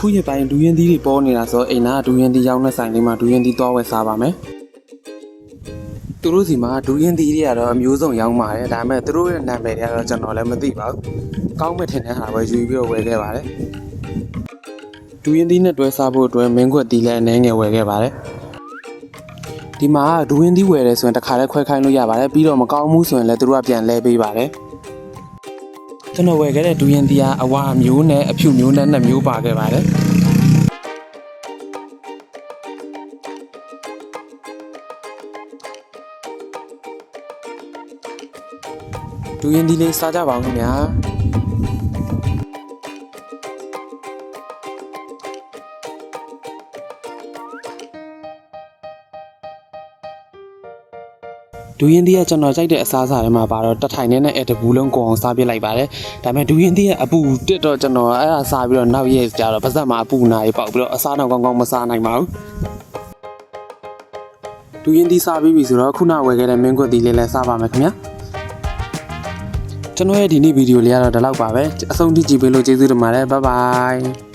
အခုရပိုင်းဒူရင်သီးတွေပေါ်နေတာဆိုအိမ်နာဒူရင်သီးရောင်းတဲ့ဆိုင်လေးမှာဒူရင်သီးသွားဝယ်စားပါမယ်သူတို့စီမှာဒူရင်သီးတွေကတော့အမျိုးစုံရောင်းပါတယ်ဒါပေမဲ့သူတို့ရဲ့နာမည်တွေကတော့ကျွန်တော်လည်းမသိပါဘူးကောင်းမဲ့ထင်တဲ့ဟာပဲယူပြီးတော့ဝယ်ခဲ့ပါတယ်ဒူရင်သီးနဲ့တွဲစားဖို့အတွက်မင်းခွက်သီးလည်းအနှဲငယ်ဝယ်ခဲ့ပါတယ်ဒီမှာဒူရင်သီးဝယ်တယ်ဆိုရင်တစ်ခါတည်းခွဲခိုင်းလို့ရပါတယ်ပြီးတော့မကောင်းဘူးဆိုရင်လည်းသူတို့ကပြန်လဲပေးပါတယ် ကျွန်တော်ဝယ်ခဲ့တဲ့ဒူရင်သီးကအဝါမျိုးနဲ့အဖြူမျိုးနဲ့နှစ်မျိုးပါခဲ့ပါတယ်ဒူရင်ဒီလေးစားကြပါဦးခင်ဗျာ ဒူရင်ဒီကကျွန်တော်ကြိုက်တဲ့အစားအစာတွေမှာပါတော့တထိုင်နဲ့နဲ့အဲတဘူးလုံးကိုအောင်စားပြစ်လိုက်ပါတယ်ဒါပေမဲ့ဒူရင်ဒီရဲ့အပူတက်တော့ကျွန်တော်အဲ့ဒါစားပြီးတော့နောက်ရက်ကျတော့ပါဇက်မှာအပူနာရီပေါက်ပြီးတော့အစားတော့ကောင်းကောင်းမစားနိုင်ပါဘူးဒူရင်ဒီစားပြီးပြီဆိုတော့ခုနဝယ်ခဲ့တဲ့မင်းကွက်သီးလေးလည်းစားပါမယ်ခင်ဗျာကျွန်တော်ရဲ့ဒီနေ့ဗီဒီယိုလေးကတော့ဒီလောက်ပါပဲအဆုံးထိကြည့်ပေးလို့ကျေးဇူးတင်ပါတယ်ဘိုင်ဘိုင်